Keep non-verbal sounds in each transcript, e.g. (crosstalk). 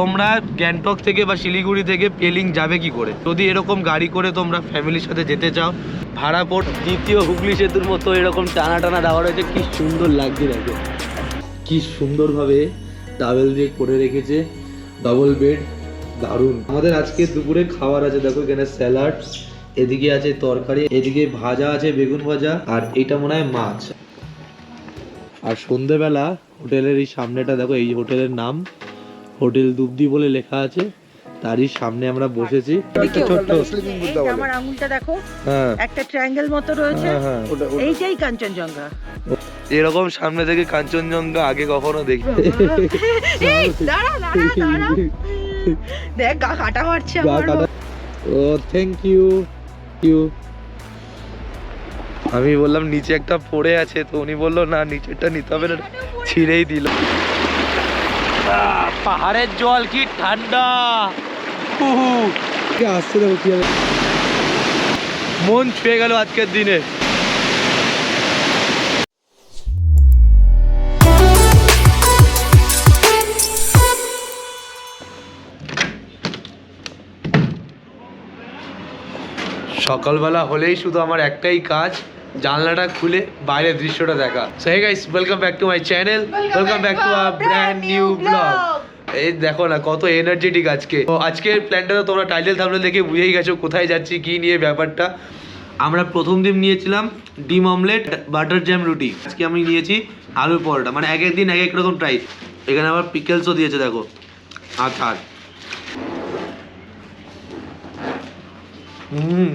তোমরা গ্যাংটক থেকে বা শিলিগুড়ি থেকে পেলিং যাবে কি করে? যদি এরকম গাড়ি করে তোমরা ফ্যামিলির সাথে যেতে চাও, ভাড়া পড়, দ্বিতীয় হুগলি সেতুর মতো এরকম টানা টানা দেওয়া রয়েছে, কি সুন্দর লাগছে দেখো। কি সুন্দরভাবে ডাবল দিয়ে করে রেখেছে ডবল বেড দারুণ। আমাদের আজকে দুপুরে খাবার আছে, দেখো এখানে স্যালাড এদিকে আছে তরকারি, এদিকে ভাজা আছে বেগুন ভাজা, আর এটা মনে হয় মাছ। আর সন্ধেবেলা হোটেলের এই সামনেটা দেখো, এই হোটেলের নাম হোটেল দুবদি বলে লেখা আছে। তারই সামনে আমরা বসেছি। একটা ছোট্ট আমার আঙুলটা দেখো হ্যাঁ। একটা ট্রায়াঙ্গেল মতো রয়েছে। হ্যাঁ হ্যাঁ। এইটাই কাঞ্চনজঙ্ঘা। এরকম সামনে থেকে কাঞ্চনজঙ্ঘা আগে কখনো দেখি (laughs) এই দাঁড়া দাঁড়া দাঁড়া। দেখ গা কাটা মারছে আমার ও থ্যাংক ইউ ইউ আমি বললাম নিচে একটা পড়ে আছে তো উনি বলল না নিচেরটা নিতে হবে না। ছিঁড়েই দিল। আহ, পাহাড়ের জল কি ঠান্ডা? দেখো কি হবে। মন ছুঁয়ে গেল আজকের দিনে। সকালবেলা হলেই শুধু আমার একটাই কাজ জানলাটা খুলে বাইরের দৃশ্যটা দেখা। So hey guys welcome back to my channel welcome back to a brand new vlog এই দেখো না, কত এনার্জেটিক আজকে। তো আজকের প্ল্যানটা তো তোমরা টাইটেল থামলে দেখে বুঝেই গেছো কোথায় যাচ্ছি, কি নিয়ে ব্যাপারটা। আমরা প্রথম দিন নিয়েছিলাম ডিম অমলেট বাটার জ্যাম রুটি। আজকে আমি নিয়েছি আলু পরোটা। মানে এক এক দিন এক এক রকম ট্রাই এখানে আবার পিকেলসও দিয়েছে, দেখো। আচার হুম।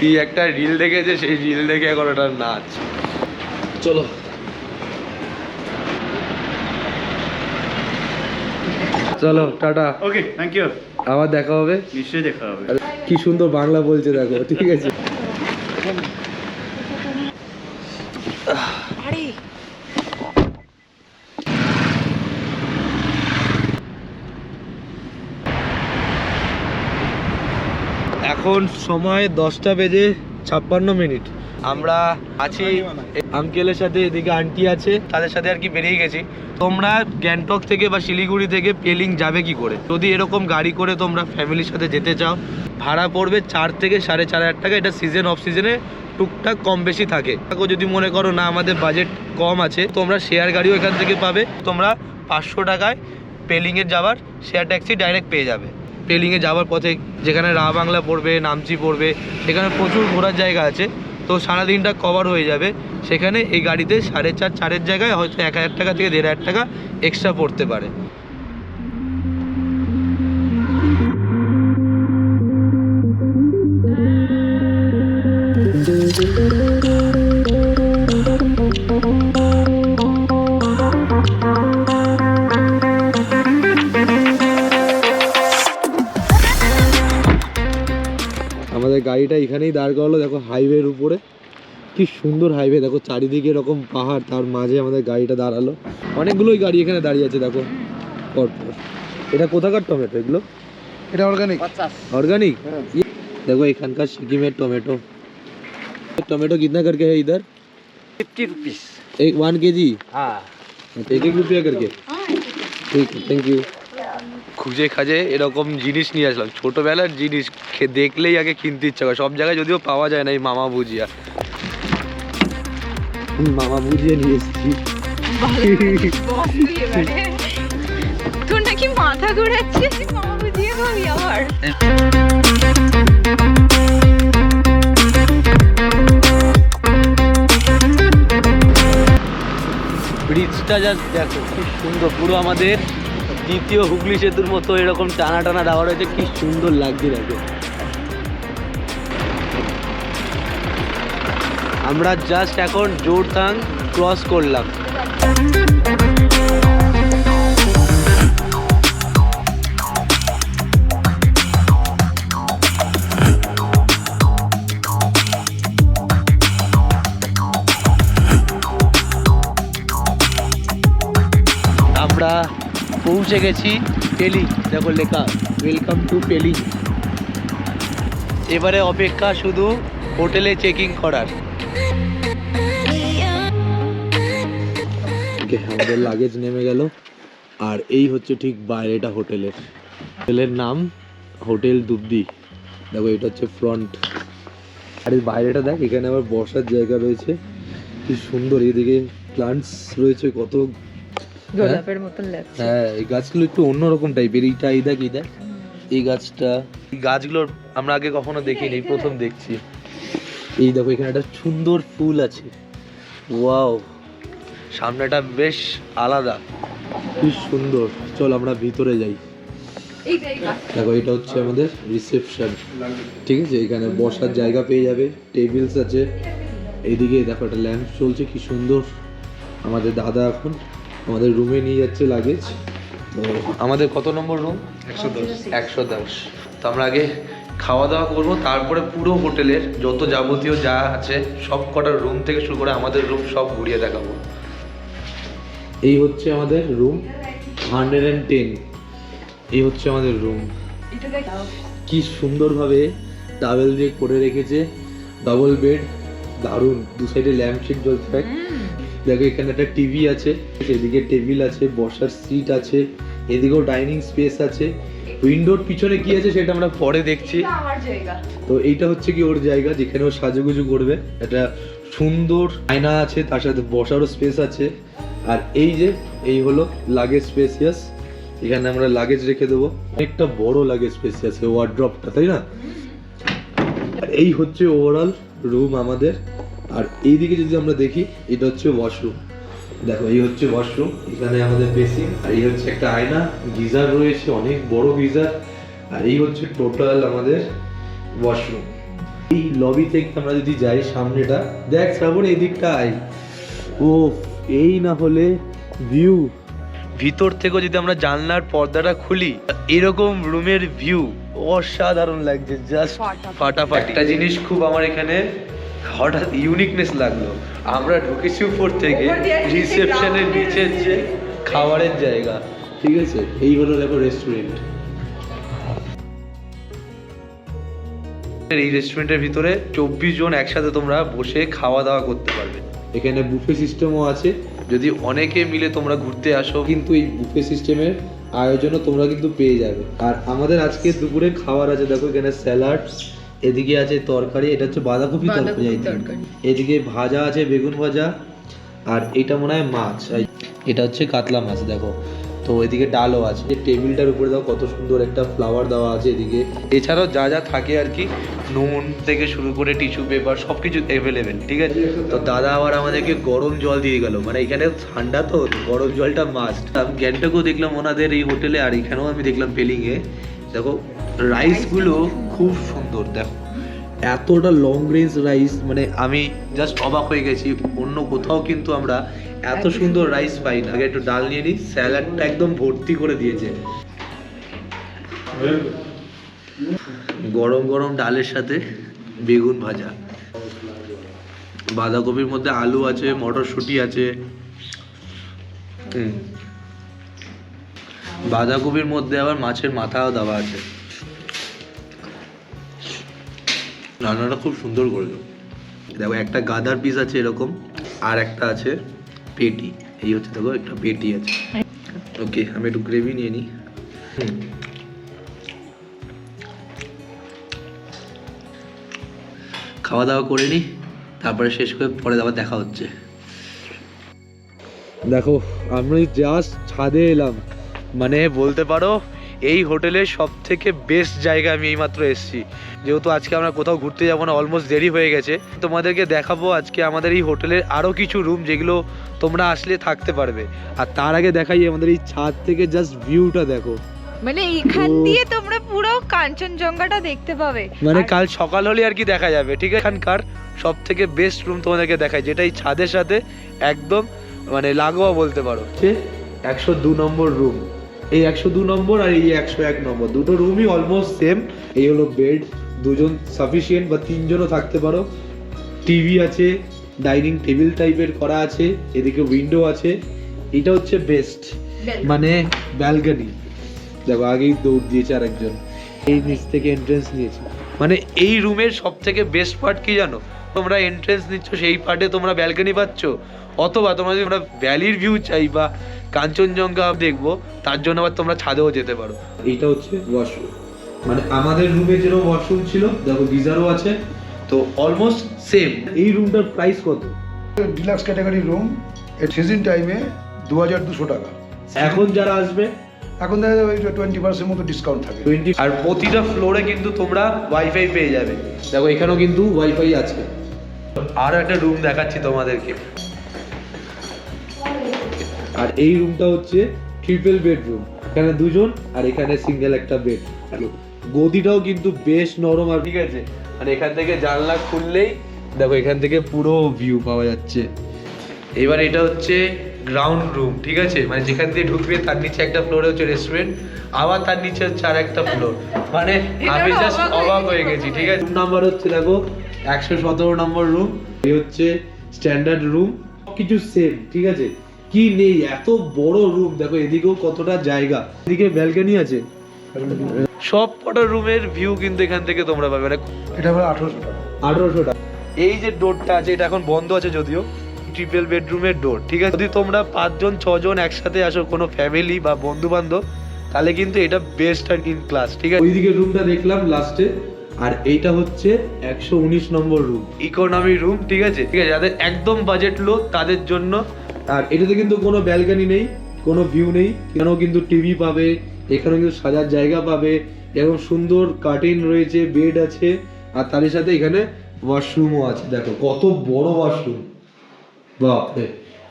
কি একটা রিল দেখেছে সেই রিল দেখে এখন ওটা নাচ। চলো। চলো টাটা। ওকে থ্যাংক ইউ আবার দেখা হবে? নিশ্চয়ই দেখা হবে। আর কি সুন্দর বাংলা বলছে দেখো ঠিক আছে (laughs) (laughs) আরে এখন সময় দশটা বেজে ছাপ্পান্ন মিনিট। আমরা আছি, আঙ্কেলের সাথে এদিকে আন্টি আছে, তাদের সাথে আর কি বেরিয়ে গেছি। তোমরা গ্যাংটক থেকে বা শিলিগুড়ি থেকে পেলিং যাবে কি করে? যদি এরকম গাড়ি করে তোমরা ফ্যামিলির সাথে যেতে চাও, ভাড়া পড়বে চার থেকে সাড়ে চার হাজার টাকা। এটা সিজন অফ সিজনে টুকটাক কম বেশি থাকে। যদি মনে করো না, আমাদের বাজেট কম আছে, তোমরা শেয়ার গাড়িও এখান থেকে পাবে। তোমরা পাঁচশো টাকায় পেলিংয়ের যাওয়ার শেয়ার ট্যাক্সি ডাইরেক্ট পেয়ে যাবে। পেলিংয়ে যাওয়ার পথে যেখানে রা বাংলা পড়বে, নামচি পড়বে সেখানে প্রচুর ঘোরার জায়গা আছে। তো সারাদিনটা কভার হয়ে যাবে। সেখানে এই গাড়িতে সাড়ে চার, চারের জায়গায় হয়তো এক হাজার টাকা থেকে দেড় হাজার টাকা এক্সট্রা পড়তে পারে। এখানেই দাঁড় করালো দেখো হাইওয়ের উপরে কি সুন্দর হাইওয়ে দেখো চারিদিকে এরকম পাহাড় তার মাঝে আমাদের গাড়িটা দাঁড়ালো অনেকগুলোই গাড়ি এখানে দাঁড়িয়ে আছে দেখো পরপর এটা কোথাকার টমেটো এগুলো এটা অর্গানিক ऑर्गेनिक ये देखो एखानकार सिक्किमेर टोमेटो टोमेटो कितना करके है इधर ফিফটি রুপিস एक वन के जी হ্যাঁ एक एक रुपया करके ঠিক থ্যাংক ইউ খুঁজে খাজে এরকম জিনিস নিয়ে আসলাম। ছোটবেলার জিনিস দেখলেই আগে কিনতে ইচ্ছা করে। সব জায়গায় যদিও পাওয়া যায় না এই মামা ভুজিয়া। মামা ভুজিয়া নিয়ে এসেছি। তোর নাকি মাথা ঘোরাচ্ছে? মামা বুঝিয়ে ভাবি আবার। ব্রিজটা জাস্ট দেখো কি সুন্দর। পুরো আমাদের দ্বিতীয় হুগলি সেতুর মতো এরকম টানা টানা দেওয়া রয়েছে কি সুন্দর লাগছে দেখো। আমরা জাস্ট এখন জোরথাং ক্রস করলাম। পৌঁছে গেছি পেলি। দেখো লেখা ওয়েলকাম টু পেলি এবারে অপেক্ষা শুধু হোটেলে চেকিং করার। আমাদের লাগেজ নেমে গেল। আর এই হচ্ছে ঠিক বাইরেটা হোটেলের হোটেলের নাম হোটেল দুবদি। দেখো, এটা হচ্ছে ফ্রন্ট আর এই বাইরেটা দেখ, এখানে আবার বসার জায়গা রয়েছে। কি সুন্দর, এদিকে প্লান্টস রয়েছে, কত গোলাপের মতন লাগছে। হ্যাঁ এই গাছগুলো একটু অন্যরকম টাইপের এইটা এই দেখ এই দেখ। এই গাছটা। এই গাছগুলোর আমরা আগে কখনো দেখিনি প্রথম দেখছি। এই দেখো এখানে একটা সুন্দর ফুল আছে। ওয়াও। সামনেটা বেশ আলাদা। কি সুন্দর। চল আমরা ভিতরে যাই। দেখো এটা হচ্ছে আমাদের রিসেপশন ঠিক আছে এখানে বসার জায়গা পেয়ে যাবে টেবিলস আছে। এইদিকে দেখো একটা ল্যাম্প চলছে কি সুন্দর। আমাদের দাদা এখন আমাদের রুমে নিয়ে যাচ্ছে লাগেজ তো আমাদের কত নম্বর রুম একশো দশ। একশো দশ। তো আমরা আগে খাওয়া দাওয়া করব তারপরে পুরো হোটেলের যত যাবতীয় যা আছে সব কটার রুম থেকে শুরু করে আমাদের রুম সব ঘুরিয়ে দেখাবো। এই হচ্ছে আমাদের রুম হান্ড্রেড অ্যান্ড টেন এই হচ্ছে আমাদের রুম কি সুন্দরভাবে টাওয়েল দিয়ে করে রেখেছে। ডাবল বেড দারুণ। দু সাইডে ল্যাম্প শেড জ্বলছে। দেখ এখানে একটা টিভি আছে এদিকে টেবিল আছে বসার সিট আছে এদিকেও ডাইনিং স্পেস আছে। উইন্ডোর পিছনে কি আছে সেটা আমরা পরে দেখছি। তো এইটা হচ্ছে কি ওর জায়গা যেখানে ও সাজুগুজু করবে। একটা সুন্দর আয়না আছে তার সাথে বসারও স্পেস আছে। আর এই যে এই হলো লাগেজ স্পেসিয়াস এখানে আমরা লাগেজ রেখে দেবো। অনেকটা বড় লাগেজ স্পেসিয়াস ওয়ার্ড্রপটা তাই না? এই হচ্ছে ওভারঅল রুম আমাদের। আর এইদিকে যদি আমরা দেখি এটা হচ্ছে ওয়াশরুম দেখো এই হচ্ছে ওয়াশরুম এখানে আমাদের বেসিন আর এই হচ্ছে একটা আয়না গিজার রয়েছে অনেক বড় গিজার আর এই হচ্ছে টোটাল আমাদের ওয়াশরুম এই লবি থেকে আমরা যদি যাই সামনেটা দেখ শ্রাবণ এই দিকটা আই ও এই না হলে ভিউ ভিতর থেকেও যদি আমরা জানলার পর্দাটা খুলি এরকম রুমের ভিউ অসাধারণ লাগছে জাস্ট। ফাটাফাটি। একটা জিনিস খুব আমার এখানে হঠাৎ ইউনিকনেস লাগল। আমরা ঢুকেছি উপর থেকে রিসেপশনের নিচে যে খাবারের জায়গা। ঠিক আছে এই হলো দেখো রেস্টুরেন্ট এই রেস্টুরেন্টের ভিতরে চব্বিশ জন একসাথে তোমরা বসে খাওয়া দাওয়া করতে পারবে। এখানে বুফে সিস্টেমও আছে। যদি অনেকে মিলে তোমরা ঘুরতে আসো। কিন্তু এই বুফে সিস্টেমের আয়োজনও তোমরা কিন্তু পেয়ে যাবে। আর আমাদের আজকে দুপুরে খাবার আছে দেখো এখানে স্যালাড এদিকে আছে তরকারি এটা হচ্ছে বাঁধাকপি তরকারি think। তরকারি। এদিকে ভাজা আছে বেগুন ভাজা আর এটা মনে হয় মাছ। এটা হচ্ছে কাতলা মাছ দেখো। তো এদিকে ডালও আছে। এই টেবিলটার উপরে দেখো কত সুন্দর একটা ফ্লাওয়ার দেওয়া আছে এদিকে। এছাড়াও যা যা থাকে আর কি নুন থেকে শুরু করে টিস্যু পেপার সব কিছু অ্যাভেলেবেল ঠিক আছে? তো দাদা আবার আমাদেরকে গরম জল দিয়ে গেল। মানে এখানে ঠান্ডা তো গরম জলটা মাস্ট আমি গ্যাংটকও দেখলাম ওনাদের এই হোটেলে আর এখানেও আমি দেখলাম পেলিংয়ে দেখো রাইসগুলো খুব সুন্দর দেখো। এতটা লং রেঞ্জ রাইস মানে আমি জাস্ট অবাক হয়ে গেছি অন্য কোথাও কিন্তু আমরা এত সুন্দর রাইস পাই না। আগে একটু ডাল নিয়ে নিই স্যালাডটা একদম ভর্তি করে দিয়েছে। গরম গরম ডালের সাথে বেগুন ভাজা। বাঁধাকপির মধ্যে আলু আছে মটরশুঁটি আছে। বাঁধাকপির মধ্যে আবার মাছের মাথাও দেওয়া আছে। রান্নাটা খুব সুন্দর করেছ দেখো, একটা গাদার পিস আছে এরকম, আর একটা আছে পেটি। এই হচ্ছে দেখো, একটা পেটি আছে। ওকে আমি একটু গ্রেভি নিয়ে নিই। খাওয়া দাওয়া করে নিই, তারপরে শেষ করে পরে আবার দেখা হচ্ছে। দেখো আমি জাস্ট ছাদে এলাম। মানে বলতে পারো, এই হোটেলের সব থেকে বেস্ট জায়গা আমি এইমাত্র এসেছি। যেহেতু আজকে আমরা কোথাও ঘুরতে যাব না অলমোস্ট দেরি হয়ে গেছে। তোমাদেরকে দেখাবো আজকে আমাদের এই হোটেলের আরও কিছু রুম যেগুলো তোমরা আসলে থাকতে পারবে। আর তার আগে দেখাই আমাদের এই ছাদ থেকে জাস্ট ভিউটা দেখো। মানে এখান দিয়ে তোমরা পুরো কাঞ্চনজঙ্ঘাটা দেখতে পাবে। মানে কাল সকাল হলে আর কি দেখা যাবে ঠিক আছে? এখানকার সব থেকে বেস্ট রুম তোমাদেরকে দেখায় যেটা এই ছাদের সাথে একদম মানে লাগোয়া বলতে পারো। একশো দু নম্বর রুম এই একশো দু নম্বর আর এই একশো এক নম্বর দুটো রুমই অলমোস্ট সেম এই হলো বেড দুজন সাফিসিয়েন্ট বা তিনজনও থাকতে পারো। টিভি আছে ডাইনিং টেবিল টাইপের করা আছে এদিকে উইন্ডো আছে। এটা হচ্ছে বেস্ট মানে ব্যালকনি দেখো আগেই দৌড় দিয়েছে আরেকজন। এই নিচ থেকে এন্ট্রেন্স নিয়েছে। মানে এই রুমের সব থেকে বেস্ট পার্ট কি জানো? তোমরা এন্ট্রেন্স নিচ্ছ সেই পার্টে তোমরা ব্যালকনি পাচ্ছ। অথবা তোমরা যদি তোমরা ভ্যালির ভিউ চাই বা কাঞ্চনজঙ্ঘা দেখব তার জন্য আবার তোমরা ছাদেও যেতে পারো। এইটা হচ্ছে ওয়াশরুম মানে আমাদের রুমে যেরকম ওয়াশরুম ছিল দেখো গিজারও আছে তো অলমোস্ট সেম এই রুমটার প্রাইস কত? ডিলাক্স ক্যাটাগরি রুম সিজন টাইমে দু হাজার দুশো টাকা। এখন যারা আসবে? এখন দেখা যাবে টোয়েন্টি পার্সেন্ট মতো ডিসকাউন্ট থাকে। টোয়েন্টি আর প্রতিটা ফ্লোরে কিন্তু তোমরা ওয়াইফাই পেয়ে যাবে। দেখো এখানেও কিন্তু ওয়াইফাই আছে। আরও একটা রুম দেখাচ্ছি তোমাদেরকে। আর এই রুমটা হচ্ছে ট্রিপল বেডরুম এখানে দুজন আর এখানে সিঙ্গেল একটা বেড গদিটাও কিন্তু বেশ নরম আর ঠিক আছে মানে এখান থেকে জানলা খুললেই দেখো এখান থেকে পুরো ভিউ পাওয়া যাচ্ছে। এবার এটা হচ্ছে গ্রাউন্ড রুম ঠিক আছে? মানে যেখান দিয়ে ঢুকবে তার নিচে একটা ফ্লোরে হচ্ছে রেস্টুরেন্ট আবার তার নিচে হচ্ছে আর একটা ফ্লোর মানে (laughs) আমি জাস্ট অবাক হয়ে গেছি ঠিক আছে? রুম নাম্বার হচ্ছে দেখো একশো সতেরো নম্বর রুম এই হচ্ছে স্ট্যান্ডার্ড রুম কিছু সেম ঠিক আছে? কি নেই? এত বড় রুম দেখো এদিকেও কতটা জায়গা। এদিকে ব্যালকনি আছে। সব কটা রুমের ভিউ কিন্তু এখান থেকে তোমরা পাবে। মানে এটা আবার আঠারোশো টাকা। আঠারোশো টাকা। এই যে ডোরটা আছে এটা এখন বন্ধ আছে যদিও। ট্রিপল বেডরুমের ডোর ঠিক আছে? যদি তোমরা পাঁচজন ছজন একসাথে আসো কোনো ফ্যামিলি বা বন্ধু বান্ধব তাহলে কিন্তু এটা বেস্ট আর ইন ক্লাস ঠিক আছে? ওইদিকে রুমটা দেখলাম লাস্টে আর এইটা হচ্ছে একশো উনিশ নম্বর রুম ইকোনমি রুম ঠিক আছে? ঠিক আছে যাদের একদম বাজেট লো তাদের জন্য। আর এটাতে কিন্তু কোনো ব্যালকনি নেই কোনো ভিউ নেই এখানেও কিন্তু টিভি পাবে এখানেও কিন্তু সাজার জায়গা পাবে এরকম সুন্দর কার্টেন রয়েছে বেড আছে আর তার সাথে এখানে ওয়াশরুমও আছে। দেখো কত বড় ওয়াশরুম বাপরে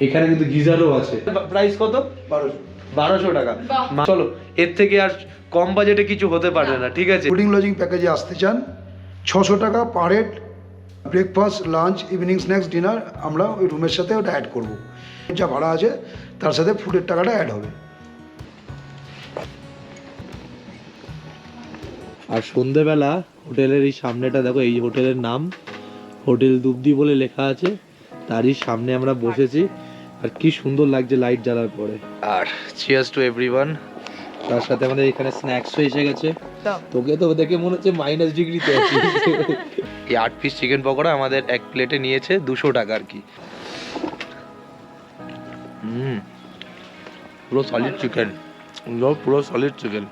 এখানে কিন্তু গিজারও আছে। প্রাইস কত? বারোশো। বারোশো টাকা। চলো এর থেকে আর কম বাজেটে কিছু হতে পারে না ঠিক আছে? ফুডিং লজিং প্যাকেজে আসতে চান ছশো টাকা per head breakfast lunch evening snacks dinner আমরা ওই রুমের সাথে ওটা অ্যাড করব। যা ভাড়া আছে তার সাথে ফুডের টাকাটা অ্যাড হবে। আর সন্ধেবেলা হোটেলের এই সামনেটা দেখো এই হোটেলের নাম হোটেল দুবদি বলে লেখা আছে। তারই সামনে আমরা বসেছি। আর কি সুন্দর লাগছে লাইট জ্বালার পরে। আর চিয়ার্স টু এভরিওয়ান তার সাথে আমাদের এখানে স্ন্যাক্সও এসে গেছে। তোকে তো দেখে মনে হচ্ছে মাইনাস ডিগ্রিতে আছি। এই আট পিস চিকেন পকোড়া আমাদের এক প্লেটে নিয়েছে দুশো টাকা আর কি। হুম। পুরো সলিড চিকেন পুরো সলিড চিকেন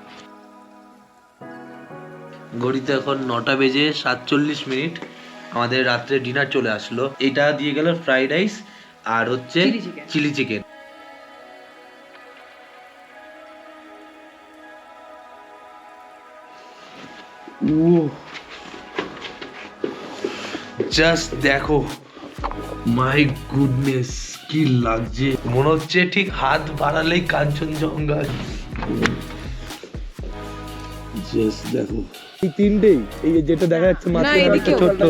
ঘড়িতে এখন নটা বেজে সাতচল্লিশ মিনিট। আমাদের রাত্রে ডিনার চলে আসলো। এটা দিয়ে গেল ফ্রাইড রাইস আর হচ্ছে চিলি চিকেন জাস্ট দেখো। মাই গুডনেস কি লাগছে। মনে হচ্ছে ঠিক হাত বাড়ালেই কাঞ্চনজঙ্ঘা। জাস্ট দেখো। এই তিনটেই এই যেটা দেখা যাচ্ছে মাঝখানে একটা ছোট্ট।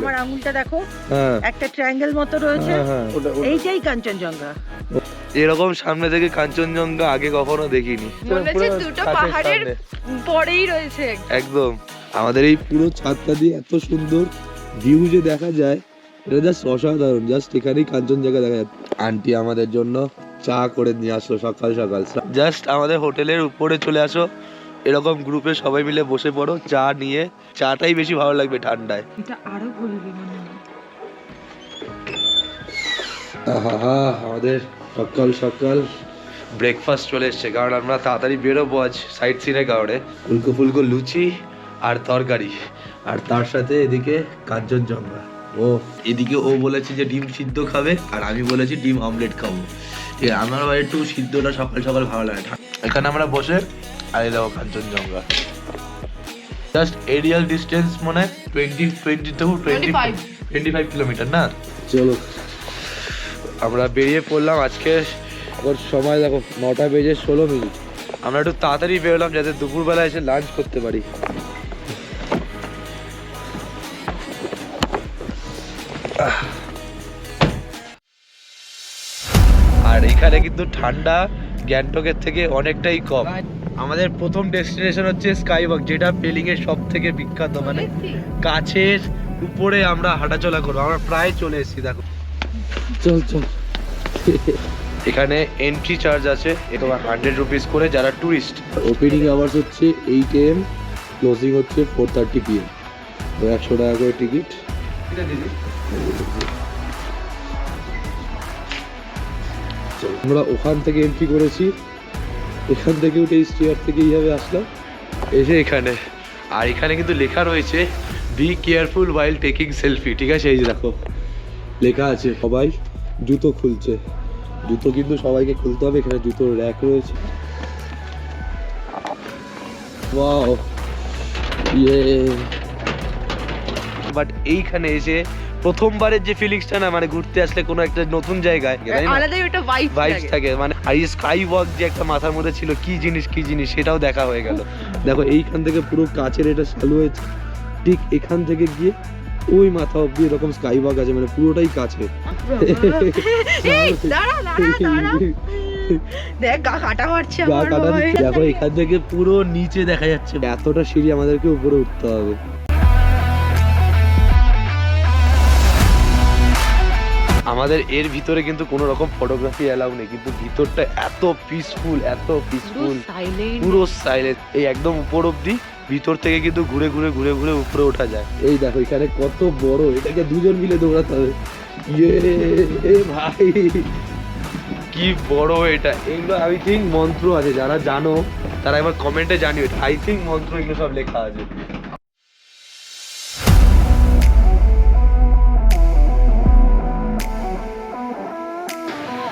আমার আঙুলটা দেখো হ্যাঁ। একটা ট্রায়াঙ্গেল মতো রয়েছে হ্যাঁ হ্যাঁ। এইটাই কাঞ্চনজঙ্ঘা। এরকম সামনে থেকে কাঞ্চনজঙ্ঘা আগে কখনো দেখিনি। দুটো পাহাড়ের পরেই রয়েছে। একদম। আমাদের এই পুরো ছাদটা দিয়ে এত সুন্দর ভিউ যে দেখা যায় এটা জাস্ট অসাধারণ। জাস্ট এখানেই কাঞ্চনজঙ্ঘা দেখা যায় আন্টি আমাদের জন্য চা করে নিয়ে আসলো সকাল সকাল। জাস্ট আমাদের হোটেলের উপরে চলে আসো। এরকম গ্রুপে সবাই মিলে বসে পড়ো চা নিয়ে। চাটাই বেশি ভালো লাগবে ঠান্ডায়। এটা আরও বলবি আহা আমাদের সকাল সকাল ব্রেকফাস্ট চলে এসছে কারণ আমরা তাড়াতাড়ি বেরোবো আজ সাইড সিনের কারণে। ফুলকো ফুলকো লুচি আর তরকারি। আর তার সাথে এদিকে কাঞ্চনজঙ্ঘা ও এদিকে ও বলেছে যে ডিম সিদ্ধ খাবে আর আমি বলেছি ডিম অমলেট খাব। ঠিক আছে আমার আবার একটু সিদ্ধটা সকাল সকাল ভালো লাগে। এখানে আমরা বসে দেখো কাঞ্চনজঙ্ঘা জাস্ট এরিয়াল ডিস্টেন্স মানে twenty twenty to twenty twenty five kilometre না? চলো। আমরা বেরিয়ে পড়লাম আজকে ওর সময় দেখো নটা বেজে ষোলো মিনিট। আমরা একটু তাড়াতাড়ি বেরোলাম যাতে দুপুরবেলা এসে লাঞ্চ করতে পারি। আর এখানে কিন্তু ঠান্ডা গ্যাংটকের থেকে অনেকটাই কম। আমাদের প্রথম ডেস্টিনেশন হচ্ছে স্কাইওয়াক যেটা পেলিং এর সব থেকে বিখ্যাত মানে গাছের উপরে আমরা হাঁটাচলা করব। আমরা প্রায় চলে এসেছি দেখো। চল চল। এখানে এন্ট্রি চার্জ আছে তোমার হান্ড্রেড রুপিস করে যারা টুরিস্ট ওপেনিং আওয়ার্স হচ্ছে এইট এম ক্লোজিং হচ্ছে ফোর থার্টি পিএম একশো টাকা করে টিকিট আমরা ওখান থেকে এন্ট্রি করেছি। এখান থেকে উঠে স্টিয়ার থেকে এইভাবে আসলাম এসে এখানে। আর এখানে কিন্তু লেখা রয়েছে be careful while taking selfie ঠিক আছে, এই যে দেখো। লেখা আছে, সবাই জুতো খুলছে। জুতো কিন্তু সবাইকে খুলতে হবে, এখানে জুতোর র্যাক রয়েছে। ইয়ে। বাট এইখানে এসে প্রথমবারের যে ফিলিংসটা না মানে ঘুরতে আসলে কোনো একটা নতুন জায়গায় আলাদাই একটা ভাইব ভাইবস থাকে মানে আর এই স্কাই ওয়াক যে একটা মাথার মধ্যে ছিল কি জিনিস কি জিনিস সেটাও দেখা হয়ে গেল। দেখো এইখান থেকে পুরো কাচের এটা চালু হয়েছে ঠিক এখান থেকে গিয়ে ওই মাথা অব্দি এরকম স্কাই ওয়াক আছে মানে পুরোটাই কাছে। দেখো এখান থেকে পুরো নিচে দেখা যাচ্ছে। এতটা সিঁড়ি আমাদেরকে উপরে উঠতে হবে। আমাদের এর ভিতরে কিন্তু কোনো রকম ফটোগ্রাফি অ্যালাউ নেই কিন্তু ভিতরটা এত পিসফুল এত পিসফুল পুরো সাইলেন্ট এই একদম উপর অব্দি ভিতর থেকে কিন্তু ঘুরে ঘুরে ঘুরে ঘুরে উপরে ওঠা যায়। এই দেখো এখানে কত বড় এটাকে দুজন মিলে দৌড়াতে হবে। ইয়ে এ ভাই। কি বড় এটা। এগুলো আই থিঙ্ক মন্ত্র আছে যারা জানো তারা একবার কমেন্টে জানিও। আই থিঙ্ক মন্ত্র এগুলো সব লেখা আছে।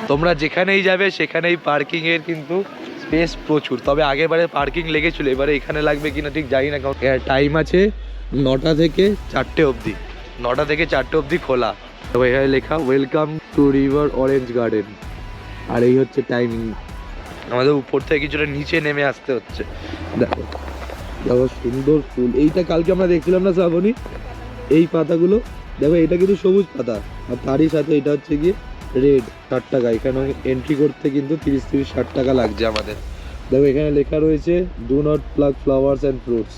তোমরা যেখানেই যাবে, সেখানেই পার্কিং এর কিন্তু স্পেস প্রচুর। তবে আগেরবারে পার্কিং লেগেছিল, এবারে এখানে লাগবে কিনা ঠিক জানি না। কারণ টাইম আছে নটা থেকে চারটে অবধি। নটা থেকে চারটে অবধি খোলা। তো এখানে লেখা welcome to River Orange Garden আর এই হচ্ছে টাইমিং আমাদের উপর থেকে কিছুটা নিচে নেমে আসতে হচ্ছে। দেখো দেখো সুন্দর ফুল। এইটা কালকে আমরা দেখছিলাম না শ্রাবণী? এই পাতাগুলো? দেখো, এটা কিন্তু সবুজ পাতা। আর তারই সাথে এটা হচ্ছে গিয়ে রেড ষাট টাকা। এখানে এন্ট্রি করতে কিন্তু তিরিশ তিরিশ ষাট টাকা লাগছে আমাদের। দেখো এখানে লেখা রয়েছে do not pluck flowers and fruits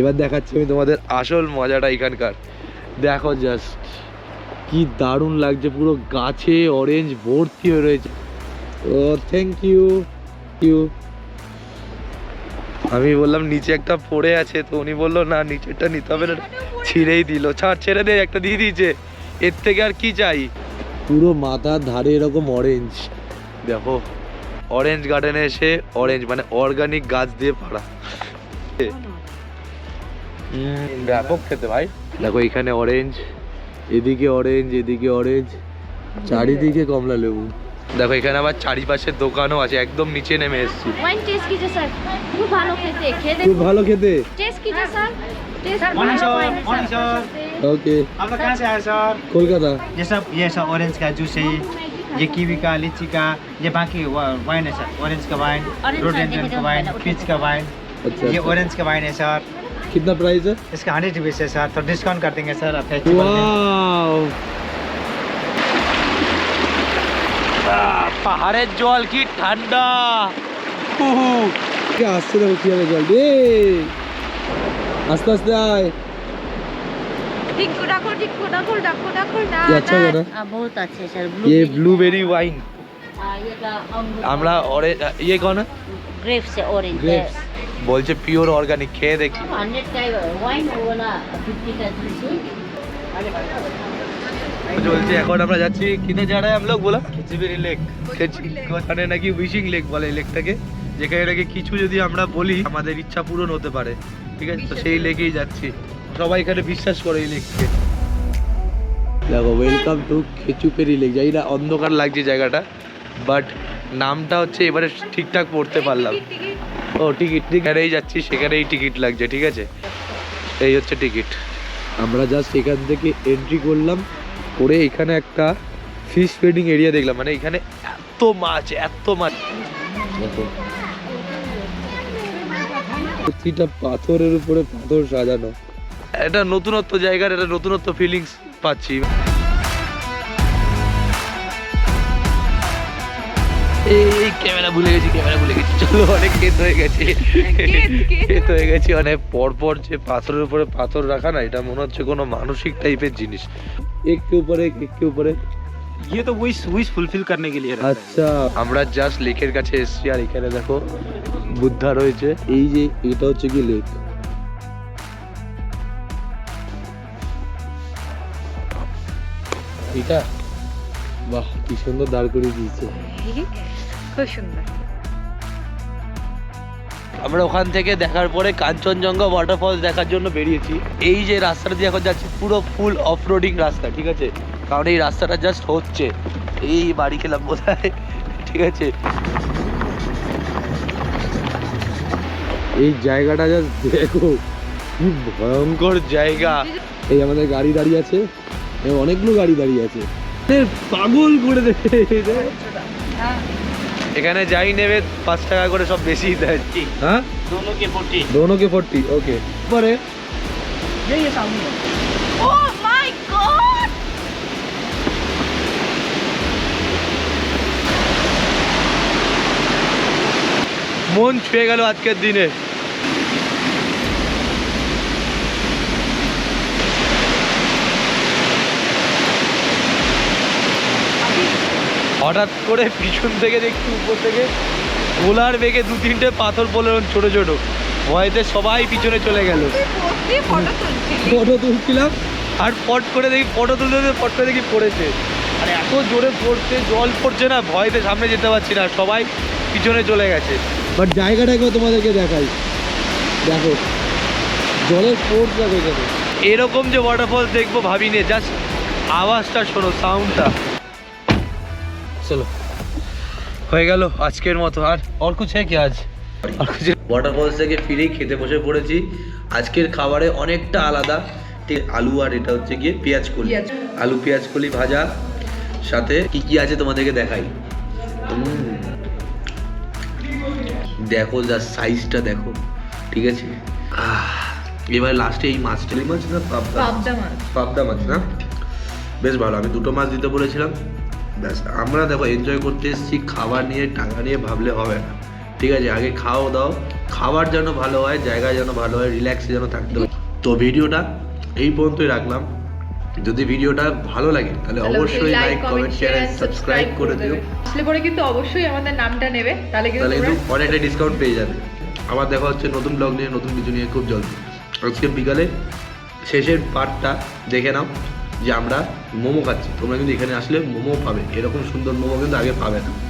এবার দেখাচ্ছি আমি তোমাদের আসল মজাটা এখানকার। দেখো জাস্ট কি দারুণ লাগছে পুরো গাছে অরেঞ্জ ভর্তি হয়ে রয়েছে। ও থ্যাংক ইউ ইউ আমি বললাম নিচে একটা পড়ে আছে। তো উনি বলল না নিচেরটা নিতে হবে না। ছিঁড়েই দিল। ছাড় ছেড়ে দে একটা দিয়ে দিয়েছে। এর থেকে আর কি চাই? পুরো মাথার ধারে এরকম অরেঞ্জ দেখো অরেঞ্জ গার্ডেনে এসে অরেঞ্জ মানে অর্গানিক গাছ দিয়ে ভরা ব্যাপক খেতে ভাই। দেখো এখানে অরেঞ্জ এদিকে অরেঞ্জ এদিকে অরেঞ্জ চারিদিকে কমলা লেবু। দেখো এখানে আবার চারিপাশের দোকানও আছে একদম নিচে নেমে এসেছি। ভালো খেতে খুব ভালো খেতে। টেস্ট कीजिए স্যার টেস্ট Morning, ভালো sir. wine है, Morning, sir। ওকে आप लोग कहाँ से आए सर কলকাতা ये सब ये सब ऑरेंज का जूस है ये कीवी का लीची का ये बाकी वा- वाइन है सर ऑरेंज का वाइन Orange रोडेंड्रन वाइन का वाइन देखिए, पीच का वाइन अच्छा ये अच्छा। ऑरेंज का वाइन है सर कितना प्राइस है इसका हंड्रेड रुपीज़ है सर तो डिस्काउंट कर देंगे सर आप फेस्टिवल में ওয়াও পাহাড়ের জল কি ঠান্ডা হুহু কে আসছে দেখো কি হবে জল রে আস্তে আস্তে আয় টিকু ডাকো টিকু ডাকো ডাকো ডাকো না ये अच्छा है ना हाँ, बहुत अच्छे सर ये ब्लूबेरी वाइन हाँ, ये का আমরা অরে ইয়ে কোন ग्रेप्स है ऑरेंज গ্রেপস বলছে পিওর অর্গানিক খেয়ে দেখি हंड्रेड का वाइन वाला फिफ्टी का जूस চলছে এখন আমরা যাচ্ছি কিনে যা রায় আমলোক বলা খিচিবেরি লেক ওখানে নাকি উইশিং লেক বলে এই লেকটাকে যেখানে নাকি কিছু যদি আমরা বলি আমাদের ইচ্ছা পূরণ হতে পারে ঠিক আছে তো সেই লেকেই যাচ্ছি সবাই এখানে বিশ্বাস করে এই দেখো ওয়েলকাম টু খেচুপেরি লেক জানি না অন্ধকার লাগছে জায়গাটা বাট নামটা হচ্ছে এবারে ঠিকঠাক পড়তে পারলাম। ও টিকিট এখানেই যাচ্ছি, সেখানেই টিকিট লাগছে, ঠিক আছে? এই হচ্ছে টিকিট আমরা জাস্ট এখান থেকে এন্ট্রি করলাম, করে এখানে একটা ফিশ ফিডিং এরিয়া দেখলাম। মানে এখানে এত মাছ এত মাছ। প্রতিটা পাথরের উপরে পাথর সাজানো। এটা নতুনত্ব জায়গার একটা নতুনত্ব ফিলিংস পাচ্ছি এই ক্যামেরা ভুলে গেছি ক্যামেরা ভুলে গেছি চলো অনেক ক্ষেত হয়ে গেছে ক্ষেত হয়ে গেছি অনেক পরপর যে পাথরের উপরে পাথর রাখা না এটা মনে হচ্ছে কোনো মানসিক টাইপের জিনিস একটু উপরে একটু উপরে ये तो विश विश फुलफिल करने के लिए रहता है আচ্ছা আমরা জাস্ট লেকের কাছে এসেছি আর এখানে দেখো বুদ্ধা রয়েছে এই যে এটা হচ্ছে কি লেক এটা? বাহ কি সুন্দর দাঁড় করিয়ে দিয়েছে। খুব সুন্দর। আমরা ওখান থেকে দেখার পরে কাঞ্চনজঙ্ঘা ওয়াটারফলস দেখার জন্য বেরিয়েছি। এই যে রাস্তাটা দিয়ে এখন যাচ্ছি পুরো ফুল অফ রোডিং রাস্তা ঠিক আছে? কারণ এই রাস্তাটা জাস্ট হচ্ছে। এই বাড়ি খেলাম বোধহয় ঠিক আছে? এই জায়গাটা জাস্ট দেখো কি ভয়ঙ্কর জায়গা। এই আমাদের গাড়ি দাঁড়িয়ে আছে। অনেকগুলো গাড়ি দাঁড়িয়ে আছে। পাগল করে দেবে এখানে যাই নেবে পাঁচ টাকা করে সব বেশি দেয়। হ্যাঁ? Forty okay. পরে মন ছুঁয়ে গেল আজকের দিনে। হঠাৎ করে পিছন থেকে দেখছি উপর থেকে গোলার বেগে দু তিনটে পাথর পড়ল ছোট ছোট। ভয়েতে সবাই পিছনে চলে গেল। ফটো তুলছিলাম আর পট করে দেখি ফটো তুলতে তুলতে পট করে দেখি পড়েছে। আর এত জোরে পড়ছে জল পড়ছে না ভয়তে সামনে যেতে পারছি না সবাই পিছনে চলে গেছে। বাট জায়গাটা একবার তোমাদেরকে দেখাই। দেখো জলের ফোর্স দেখো এরকম যে ওয়াটারফল দেখব ভাবিনি জাস্ট আওয়াজটা শোনো সাউন্ডটা চলো। হয়ে গেল আজকের মতো। আর আর কুছ হ্যাঁ কি আজ? আর কুছ ওয়াটারফলস থেকে ফিরেই খেতে বসে পড়েছি। আজকের খাবারে অনেকটা আলাদা। ঠিক আলু আর এটা হচ্ছে গিয়ে পেঁয়াজ কলি। আলু পেঁয়াজ কলি ভাজা। সাথে কি কি আছে তোমাদেরকে দেখাই? দেখো যা সাইজটা দেখো। ঠিক আছে? আহ, এবার লাস্টে এই মাছটা। মাছ না পাবদা মাছ। পাবদা মাছ না? বেশ ভালো আমি দুটো মাছ দিতে বলেছিলাম। ব্যাস আমরা দেখো এনজয় করতে এসেছি খাবার নিয়ে টাকা নিয়ে ভাবলে হবে না। ঠিক আছে আগে খাও দাও খাবার যেন ভালো হয় জায়গা যেন ভালো হয় রিল্যাক্সে যেন থাকতে হয়। তো ভিডিওটা এই পর্যন্তই রাখলাম। যদি ভিডিওটা ভালো লাগে তাহলে অবশ্যই like comment share and subscribe করে দিও। আসলে পরে কিন্তু অবশ্যই আমাদের নামটা নেবে তাহলে কিন্তু তাহলে কিন্তু তোমরা অনেকটা ডিসকাউন্ট পেয়ে যাবে। আবার দেখা হচ্ছে নতুন ব্লগ নিয়ে নতুন কিছু নিয়ে খুব জলদি। আজকে বিকালে শেষের পার্টটা দেখে নাও যে আমরা মোমো খাচ্ছে। তোমরা কিন্তু এখানে আসলে মোমো পাবে। এরকম সুন্দর মোমো কিন্তু আগে পাবে না।